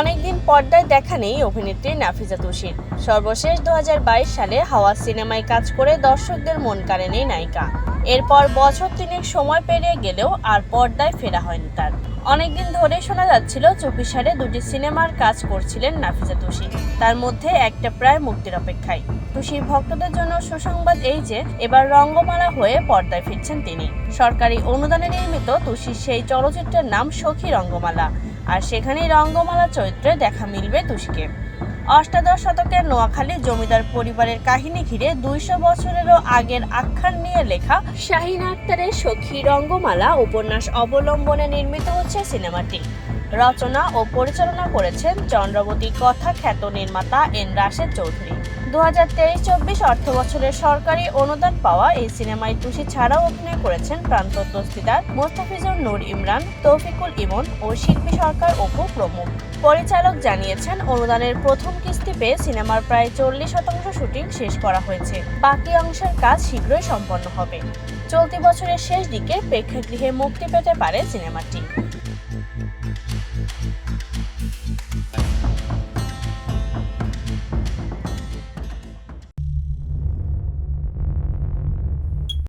অনেকদিন পর্দায় দেখা নেই অভিনেত্রী নাফিজা তুষির। সর্বশেষ দু হাজার বাইশ সালে হাওয়া সিনেমায় কাজ করে দর্শকদের মন কাড়েনি নায়িকা। এরপর বছর তিনেক সময় পেরিয়ে গেলেও আর পর্দায় ফেরা হয়নি তার। অনেকদিন ধরে শোনা যাচ্ছিল চুপিসারে দুটি সিনেমার কাজ করছিলেন নাফিজা তুষি তার মধ্যে একটা প্রায় মুক্তির অপেক্ষায়। তুষির ভক্তদের জন্য সুসংবাদ এই যে, এবার রঙ্গমালা হয়ে পর্দায় ফিরছেন তিনি। সরকারি অনুদানে নির্মিত তুষির সেই চলচ্চিত্রের নাম সখী রঙ্গমালা। আর সেখানেই রঙ্গমালা চরিত্রে দেখা মিলবে তুষিকে। অষ্টাদশ শতকের নোয়াখালী জমিদার পরিবারের কাহিনী ঘিরে দুইশো বছরেরও আগের আখ্যান নিয়ে লেখা শাহিন আক্তারের সখী রঙ্গমালা উপন্যাস অবলম্বনে নির্মিত হচ্ছে সিনেমাটি। রচনা ও পরিচালনা করেছেন চন্দ্রবতী কথা খ্যাত নির্মাতা এন রাশেদ চৌধুরী। দু হাজার তেইশ চব্বিশ অর্থ বছরের সরকারি অনুদান পাওয়া এই সিনেমায় টুসি ছাড়াও অভিনয় করেছেন প্রান্ত দস্তিদার মোস্তাফিজুর নূর ইমরান, তৌফিকুল ইমন ও শিল্পী সরকার অপু প্রমুখ। পরিচালক জানিয়েছেন, অনুদানের প্রথম কিস্তি পেয়ে সিনেমার প্রায় চল্লিশ শতাংশ শুটিং শেষ করা হয়েছে। বাকি অংশের কাজ শীঘ্রই সম্পন্ন হবে। চলতি বছরের শেষ দিকে প্রেক্ষাগৃহে মুক্তি পেতে পারে সিনেমাটি।